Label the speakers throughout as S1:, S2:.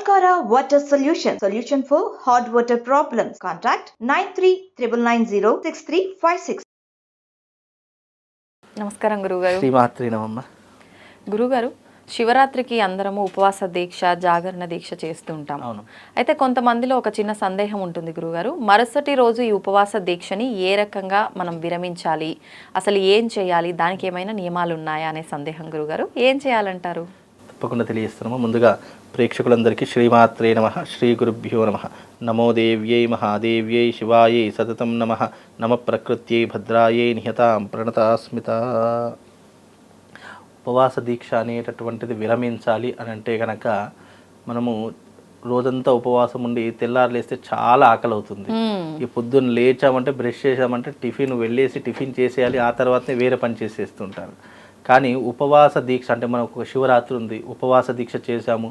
S1: Alcara Water Solution. Solution for hot water problems. Contact 9399906356.
S2: నమస్కారం గురుగారు.
S3: శ్రీమాత్రి నమమ్మ
S2: గురుగారు శివరాత్రికి అందరము ఉపవాస దీక్ష జాగరణ దీక్ష చేస్తూ ఉంటాం.
S3: అవును.
S2: అయితే కొంతమందిలో ఒక చిన్న సందేహం ఉంటుంది గురుగారు. మరుసటి రోజు ఈ ఉపవాస దీక్షని ఏ రకంగా మనం విరమించాలి? అసలు ఏం చేయాలి? దానికి ఏమైనా నియమాలు ఉన్నాయా? అనే సందేహం గురుగారు. ఏం చేయాలంటారు?
S3: తప్పకుండా తెలియజేస్తున్నాము. ముందుగా ప్రేక్షకులందరికీ శ్రీమాత్రే నమ శ్రీ గురుభ్యో నమ. నమో దేవ్యై మహాదేవ్యై శివాయై సతతం నమ. నమ ప్రకృత్యై భద్రాయై నిహతాం ప్రణతాస్మిత. ఉపవాస దీక్ష అనేటటువంటిది విరమించాలి అని అంటే కనుక మనము రోజంతా ఉపవాసం ఉండి తెల్లారులేస్తే చాలా ఆకలి అవుతుంది ఈ పొద్దున్న లేచామంటే బ్రష్ చేసామంటే టిఫిన్ వెళ్ళేసి టిఫిన్ చేసేయాలి ఆ తర్వాతనే వేరే పని చేసేస్తుంటారు. కానీ ఉపవాస దీక్ష అంటే మనకు ఒక శివరాత్రి ఉంది ఉపవాస దీక్ష చేశాము.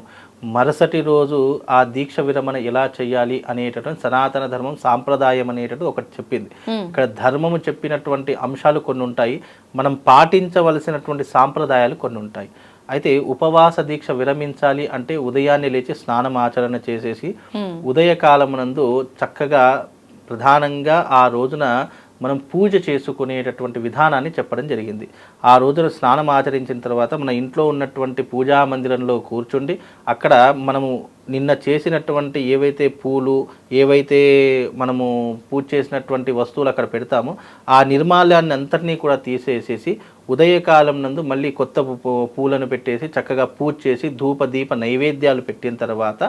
S3: మరుసటి రోజు ఆ దీక్ష విరమణ ఎలా చేయాలి అనేటటువంటి సనాతన ధర్మం సాంప్రదాయం అనేటటువంటి ఒకటి చెప్పింది. ఇక్కడ ధర్మము చెప్పినటువంటి అంశాలు కొన్ని ఉంటాయి మనం పాటించవలసినటువంటి సాంప్రదాయాలు కొన్ని ఉంటాయి. అయితే ఉపవాస దీక్ష విరమించాలి అంటే ఉదయాన్నే లేచి స్నానం ఆచరణ చేసేసి ఉదయకాలమునందు చక్కగా ప్రధానంగా ఆ రోజున మనం పూజ చేసుకునేటటువంటి విధానాన్ని చెప్పడం జరిగింది. ఆ రోజున స్నానం ఆచరించిన తర్వాత మన ఇంట్లో ఉన్నటువంటి పూజా మందిరంలో కూర్చుండి అక్కడ మనము నిన్న చేసినటువంటి ఏవైతే పూలు ఏవైతే మనము పూజ చేసినటువంటి వస్తువులు అక్కడ పెడతామో ఆ నిర్మాల్యాన్ని అంతటినీ కూడా తీసేసేసి ఉదయకాలం నందు మళ్ళీ కొత్త పూ- పూలను పెట్టేసి చక్కగా పూజ చేసి ధూప దీప నైవేద్యాలు పెట్టిన తర్వాత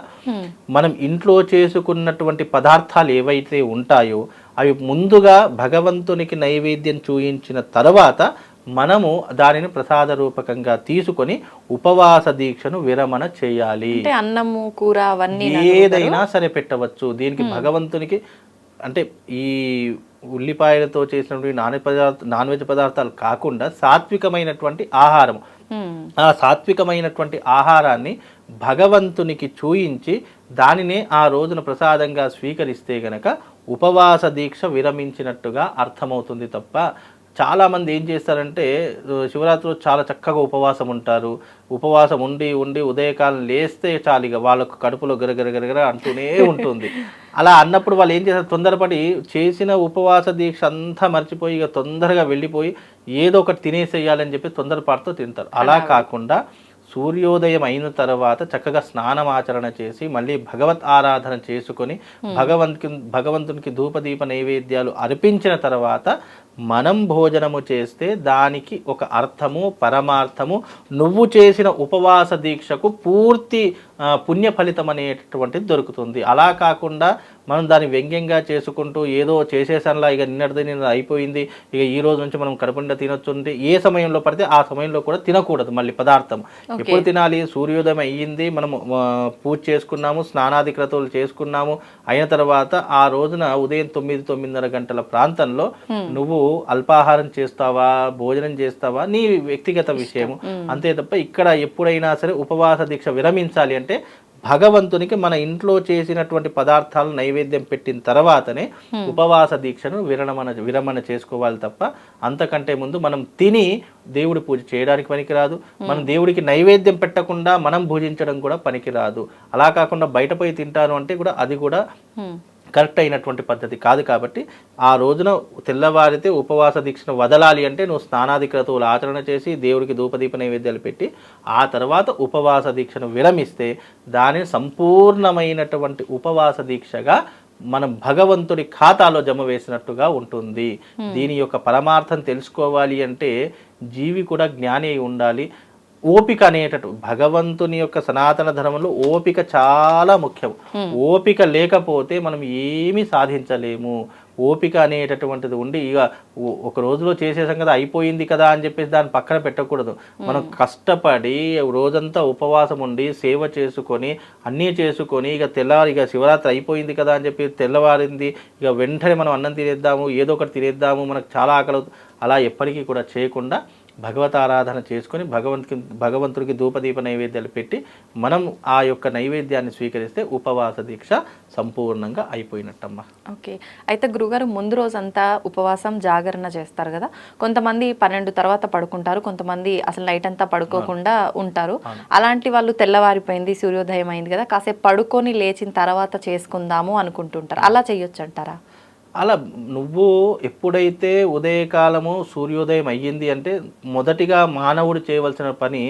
S3: మనం ఇంట్లో చేసుకున్నటువంటి పదార్థాలు ఏవైతే ఉంటాయో అవి ముందుగా భగవంతునికి నైవేద్యం చూయించిన తర్వాత మనము దానిని ప్రసాద రూపకంగా తీసుకొని ఉపవాస దీక్షను విరమణ చేయాలి.
S2: అన్నము కూర అవన్నీ
S3: ఏదైనా సరే పెట్టవచ్చు. దీనికి భగవంతునికి అంటే ఈ ఉల్లిపాయలతో చేసినటువంటి నాన్ పదార్థ నాన్ వెజ్ పదార్థాలు కాకుండా సాత్వికమైనటువంటి ఆహారం. ఆ సాత్వికమైనటువంటి ఆహారాన్ని భగవంతునికి చూయించి దానినే ఆ రోజున ప్రసాదంగా స్వీకరిస్తే గనక ఉపవాస దీక్ష విరమించినట్టుగా అర్థమవుతుంది తప్ప చాలామంది ఏం చేస్తారంటే శివరాత్రి చాలా చక్కగా ఉపవాసం ఉంటారు. ఉపవాసం ఉండి ఉండి ఉదయకాలం లేస్తే చాలు ఇక వాళ్ళకు కడుపులో గరగర గరగర అంటూనే ఉంటుంది. అలా అన్నప్పుడు వాళ్ళు ఏం చేస్తారు? తొందరపడి చేసిన ఉపవాస దీక్ష అంతా మర్చిపోయి ఇక తొందరగా వెళ్ళిపోయి ఏదో ఒకటి తినేసేయాలని చెప్పి తొందరపాటుతో తింటారు. అలా కాకుండా సూర్యోదయం అయిన తర్వాత చక్కగా స్నానం ఆచరణ చేసి మళ్ళీ భగవత్ ఆరాధన చేసుకొని భగవంతుకి భగవంతునికి ధూపదీప నైవేద్యాలు అర్పించిన తర్వాత మనం భోజనము చేస్తే దానికి ఒక అర్థము పరమార్థము. నువ్వు చేసిన ఉపవాస దీక్షకు పూర్తి పుణ్య ఫలితం అనేటటువంటిది దొరుకుతుంది. అలా కాకుండా మనం దాన్ని వ్యంగ్యంగా చేసుకుంటూ ఏదో చేసేసంలా ఇక నిన్నటిది నిన్న అయిపోయింది ఇక ఈ రోజు నుంచి మనం కడుపుండా తినొచ్చుంది. ఏ సమయంలో పడితే ఆ సమయంలో కూడా తినకూడదు మళ్ళీ పదార్థం. ఎప్పుడు తినాలి? సూర్యోదయం అయ్యింది మనము ఆ, పూజ చేసుకున్నాము స్నానాది క్రతువులు చేసుకున్నాము. అయిన తర్వాత ఆ రోజున ఉదయం తొమ్మిది తొమ్మిదిన్నర గంటల ప్రాంతంలో నువ్వు అల్పాహారం చేస్తావా? భోజనం చేస్తావా? నీ వ్యక్తిగత విషయము. అంతే తప్ప ఇక్కడ ఎప్పుడైనా సరే ఉపవాస దీక్ష విరమించాలి అంటే భగవంతునికి మన ఇంట్లో చేసినటువంటి పదార్థాలు నైవేద్యం పెట్టిన తర్వాతనే ఉపవాస దీక్షను విరమణ విరమణ చేసుకోవాలి తప్ప అంతకంటే ముందు మనం తిని దేవుడి పూజ చేయడానికి పనికిరాదు. మనం దేవుడికి నైవేద్యం పెట్టకుండా మనం భుజించడం కూడా పనికిరాదు. అలా కాకుండా బయట పోయి తింటాను అంటే కూడా అది కూడా. కరెక్ట్ అయినటువంటి పద్ధతి కాదు కాబట్టి ఆ రోజున తెల్లవారితే ఉపవాస దీక్షను వదలాలి అంటే నువ్వు స్నానాది క్రతువులు ఆచరణ చేసి దేవుడికి ధూపదీప నైవేద్యాలు పెట్టి ఆ తర్వాత ఉపవాస దీక్షను విరమిస్తే దానిని సంపూర్ణమైనటువంటి ఉపవాస దీక్షగా మనం భగవంతుడి ఖాతాలో జమ వేసినట్టుగా ఉంటుంది. దీని యొక్క పరమార్థం తెలుసుకోవాలి అంటే జీవి కూడా జ్ఞాని అయి ఉండాలి. ఓపిక అనేటట్టు. భగవంతుని యొక్క సనాతన ధర్మంలో ఓపిక చాలా ముఖ్యం. ఓపిక లేకపోతే మనం ఏమీ సాధించలేము. ఓపిక అనేటటువంటిది ఉండి ఇక ఓ- ఒక రోజులో చేసేసాం కదా అయిపోయింది కదా అని చెప్పేసి దాన్ని పక్కన పెట్టకూడదు. మనం కష్టపడి రోజంతా ఉపవాసం ఉండి సేవ చేసుకొని అన్నీ చేసుకొని ఇక తెల్లారి ఇక శివరాత్రి అయిపోయింది కదా అని చెప్పి తెల్లవారింది. ఇక వెంటనే మనం అన్నం తినేద్దాము ఏదో ఒకటి తినేద్దాము. మనకు చాలా ఆకలి. అలా ఎప్పటికీ కూడా చేయకుండా భగవత ఆరాధన చేసుకొని భగవంతుకి భగవంతుడికి ధూపదీప నైవేద్యాలు పెట్టి మనం ఆ యొక్క నైవేద్యాన్ని స్వీకరిస్తే ఉపవాస దీక్ష సంపూర్ణంగా అయిపోయినట్టమ్మా.
S2: ఓకే. అయితే గురుగారు ముందు రోజంతా ఉపవాసం జాగరణ చేస్తారు కదా? కొంతమంది పన్నెండు తర్వాత పడుకుంటారు కొంతమంది అసలు నైట్ అంతా పడుకోకుండా ఉంటారు. అలాంటి వాళ్ళు తెల్లవారిపోయింది సూర్యోదయం అయింది కదా? కాసేపు పడుకొని లేచిన తర్వాత చేసుకుందాము అనుకుంటుంటారు. అలా చేయొచ్చు అంటారా
S3: అలా నువ్వు ఎప్పుడైతే ఉదయకాలము సూర్యోదయం అయ్యింది అంటే మొదటిగా మానవుడు చేయవలసిన పని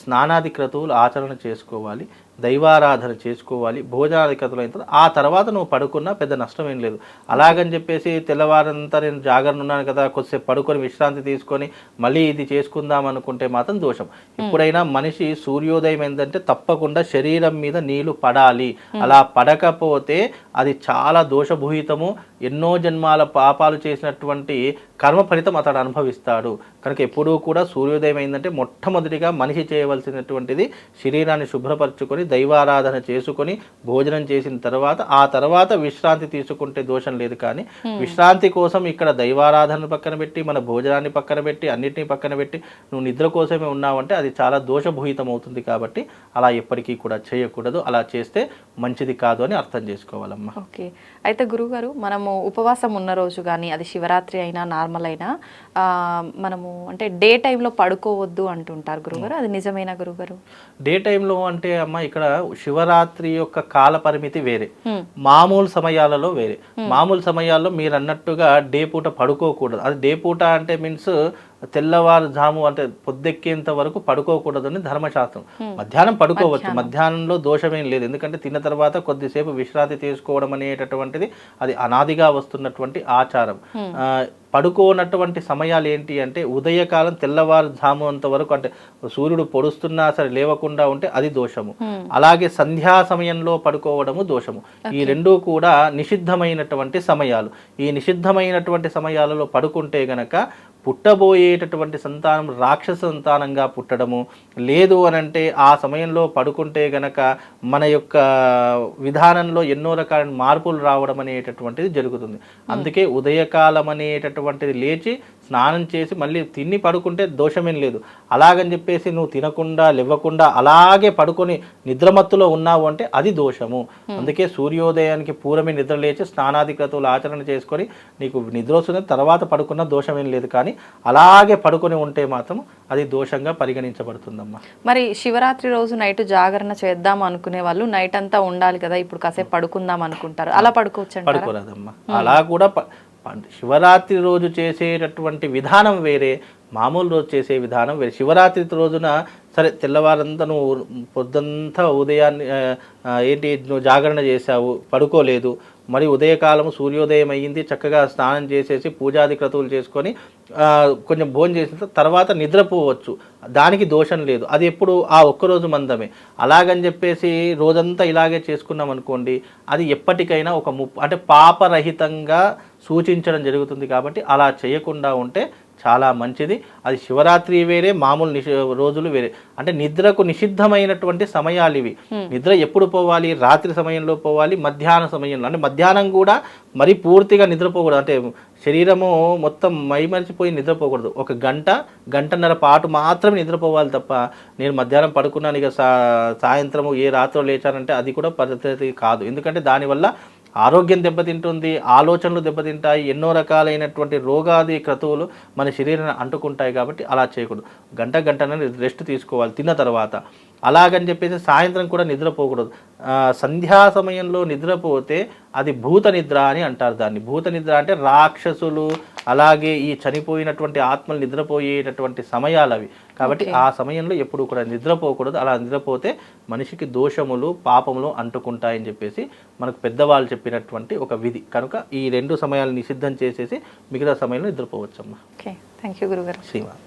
S3: స్నానాది క్రతువులు ఆచరణ చేసుకోవాలి. దైవారాధన చేసుకోవాలి భోజనాది క్రతువులు అయిన ఆ తర్వాత నువ్వు పడుకున్నా పెద్ద నష్టం ఏం లేదు. అలాగని చెప్పేసి తెల్లవారంతా నేను జాగరణ ఉన్నాను కదా కొద్దిసేపు పడుకొని విశ్రాంతి తీసుకొని మళ్ళీ ఇది చేసుకుందాం అనుకుంటే మాత్రం దోషం. ఎప్పుడైనా మనిషి సూర్యోదయం ఏంటంటే తప్పకుండా శరీరం మీద నీళ్ళు పడాలి. అలా పడకపోతే అది చాలా దోషభూయితము. ఎన్నో జన్మాల పాపాలు చేసినటువంటి కర్మ ఫలితం అతడు అనుభవిస్తాడు. కనుక ఎప్పుడూ కూడా సూర్యోదయం అయిందంటే మొట్టమొదటిగా మనిషి చేయవలసినటువంటిది శరీరాన్ని శుభ్రపరచుకొని దైవారాధన చేసుకొని భోజనం చేసిన తర్వాత ఆ తర్వాత విశ్రాంతి తీసుకుంటే దోషం లేదు కానీ విశ్రాంతి కోసం ఇక్కడ దైవారాధన పక్కన పెట్టి మన భోజనాన్ని పక్కన పెట్టి అన్నిటిని పక్కన పెట్టి నువ్వు నిద్ర కోసమే ఉన్నావంటే అది చాలా దోషభూయితం అవుతుంది కాబట్టి అలా ఎప్పటికీ కూడా చేయకూడదు. అలా చేస్తే మంచిది కాదు అని అర్థం చేసుకోవాలమ్మా.
S2: ఓకే. అయితే గురుగారు మనము ఉపవాసం ఉన్న రోజు కానీ అది శివరాత్రి అయినా నార్మల్ అయినా మనము అంటే డే టైంలో పడుకోవద్దు అంటుంటారు గురుగారు. అది నిజమేనా గురుగారు?
S3: డే టైంలో అంటే అమ్మ ఇక్కడ శివరాత్రి యొక్క కాల పరిమితి వేరే. మామూలు సమయాలలో వేరే. మామూలు సమయాల్లో మీరు అన్నట్టుగా డే పూట పడుకోకూడదు. అది డే పూట అంటే మీన్స్ తెల్లవారుజాము అంటే పొద్దెక్కేంత వరకు పడుకోకూడదని ధర్మశాస్త్రం. మధ్యాహ్నం పడుకోవచ్చు. మధ్యాహ్నంలో దోషమేం లేదు. ఎందుకంటే తిన్న తర్వాత కొద్దిసేపు విశ్రాంతి తీసుకోవడం అనేటటువంటిది అది అనాదిగా వస్తున్నటువంటి ఆచారం. ఆ, పడుకోనటువంటి సమయాలు ఏంటి అంటే ఉదయకాలం తెల్లవారుజాము అంత వరకు అంటే సూర్యుడు పొడుస్తున్నా సరే లేవకుండా ఉంటే అది దోషము. అలాగే సంధ్యా సమయంలో పడుకోవడము దోషము. ఈ రెండూ కూడా నిషిద్ధమైనటువంటి సమయాలు. ఈ నిషిద్ధమైనటువంటి సమయాలలో పడుకుంటే గనక పుట్టబోయేటటువంటి సంతానం రాక్షస సంతానంగా పుట్టడము లేదు అని అంటే ఆ సమయంలో పడుకుంటే గనక మన యొక్క విధానంలో ఎన్నో రకాల మార్పులు రావడం అనేటటువంటిది జరుగుతుంది. అందుకే ఉదయకాలం అనేటటువంటిది లేచి స్నానం చేసి మళ్ళీ తిని పడుకుంటే దోషమేం లేదు. అలాగని చెప్పేసి నువ్వు తినకుండా లేవకుండా అలాగే పడుకొని నిద్రమత్తులో ఉన్నావు అంటే అది దోషము. అందుకే సూర్యోదయానికి పూర్వమే నిద్ర లేచి స్నానాది క్రతువులు ఆచరణ చేసుకొని నీకు నిద్ర వస్తుంది తర్వాత పడుకున్న దోషమేం లేదు. కానీ అలాగే పడుకొని ఉంటే మాత్రం అది దోషంగా పరిగణించబడుతుందమ్మా.
S2: మరి శివరాత్రి రోజు నైట్ జాగరణ చేద్దాం అనుకునే వాళ్ళు నైట్ అంతా ఉండాలి కదా. ఇప్పుడు కాసేపు పడుకుందాం అనుకుంటారు. అలా పడుకోవచ్చు
S3: పడుకోరాదమ్మా. అలా కూడా శివరాత్రి రోజు చేసేటటువంటి విధానం వేరే మామూలు రోజు చేసే విధానం వేరే. శివరాత్రి రోజున సరే తెల్లవారంతా నువ్వు పొద్దంతా ఉదయాన్ని ఏంటి నువ్వు జాగరణ చేశావు పడుకోలేదు మరి ఉదయకాలం సూర్యోదయం అయ్యింది చక్కగా స్నానం చేసేసి పూజాది క్రతువులు చేసుకొని కొంచెం భోజనం చేసిన తర్వాత నిద్రపోవచ్చు. దానికి దోషం లేదు. అది ఎప్పుడు ఆ ఒక్కరోజు మందమే. అలాగని చెప్పేసి రోజంతా ఇలాగే చేసుకున్నాం అనుకోండి అది ఎప్పటికైనా ఒక ముప్పు అంటే పాపరహితంగా సూచించడం జరుగుతుంది కాబట్టి అలా చేయకుండా ఉంటే చాలా మంచిది. అది శివరాత్రి వేరే మామూలు నిషి రోజులు వేరే. అంటే నిద్రకు నిషిద్ధమైనటువంటి సమయాలు ఇవి. నిద్ర ఎప్పుడు పోవాలి? రాత్రి సమయంలో పోవాలి? మధ్యాహ్న సమయంలో. అంటే మధ్యాహ్నం కూడా మరి పూర్తిగా నిద్రపోకూడదు. అంటే శరీరము మొత్తం మైమరిచిపోయి నిద్రపోకూడదు. ఒక గంట గంటన్నర పాటు మాత్రమే నిద్రపోవాలి తప్ప నేను మధ్యాహ్నం పడుకున్నాను ఇక సా సాయంత్రము ఏ రాత్రో లేచానంటే అది కూడా పద్ధతి కాదు. ఎందుకంటే దానివల్ల ఆరోగ్యం దెబ్బతింటుంది ఆలోచనలు దెబ్బతింటాయి ఎన్నో రకాలైనటువంటి రోగాది క్రతువులు మన శరీరాన్ని అంటుకుంటాయి కాబట్టి అలా చేయకూడదు. గంట గంటన రెస్ట్ తీసుకోవాలి తిన్న తర్వాత. అలాగని చెప్పేసి సాయంత్రం కూడా నిద్రపోకూడదు. సంధ్యా సమయంలో నిద్రపోతే అది భూత నిద్ర అని అంటారు దాన్ని. భూత నిద్ర అంటే రాక్షసులు అలాగే ఈ చనిపోయినటువంటి ఆత్మలు నిద్రపోయేటటువంటి సమయాలు అవి కాబట్టి ఆ సమయంలో ఎప్పుడు కూడా నిద్రపోకూడదు. అలా నిద్రపోతే మనిషికి దోషములు పాపములు అంటుకుంటాయని చెప్పేసి మనకు పెద్దవాళ్ళు చెప్పినటువంటి ఒక విధి. కనుక ఈ రెండు సమయాలు నిషిద్ధం చేసేసి మిగతా సమయంలో నిద్రపోవచ్చమ్మా.
S2: ఓకే. థ్యాంక్ యూ గురుగారు.
S3: శ్రీమాత